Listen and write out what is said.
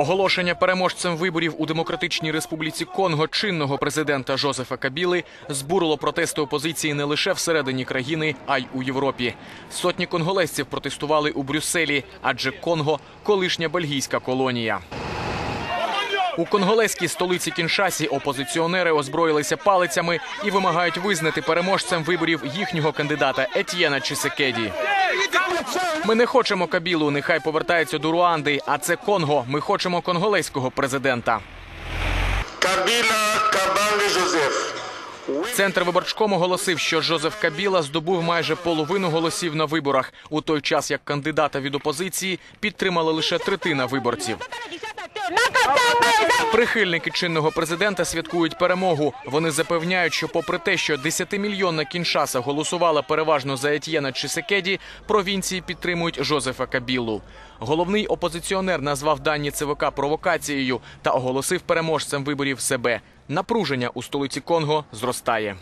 Оголошення переможцем виборів у Демократичній Республіці Конго чинного президента Жозефа Кабіли збурило протести опозиції не лише всередині країни, а й у Європі. Сотні конголезців протестували у Брюсселі, адже Конго колишня бельгійська колонія. У конголезькій столиці Кіншасі опозиціонери озброїлися палицями і вимагають визнати переможцем виборів їхнього кандидата Етьєна Чісекеді. Ми не хочемо Кабілу, нехай повертається до Руанди, а це Конго. Ми хочемо конголезького президента. Kabila Kabange Joseph. Центр виборчкому оголосив, що Жозеф Кабіла здобув майже половину голосів на виборах, у той час як кандидата від опозиції підтримала лише третина виборців. Прихильники чинного президента святкують перемогу. Вони запевняють, що, попри те, що 10-мільйонна кіншаса голосувала переважно за Етьєна Чисекеді, провінції підтримують Жозефа Кабілу. Головний опозиціонер назвав дані ЦВК провокацією та оголосив переможцем виборів себе. Напруження у столиці Конго зростає.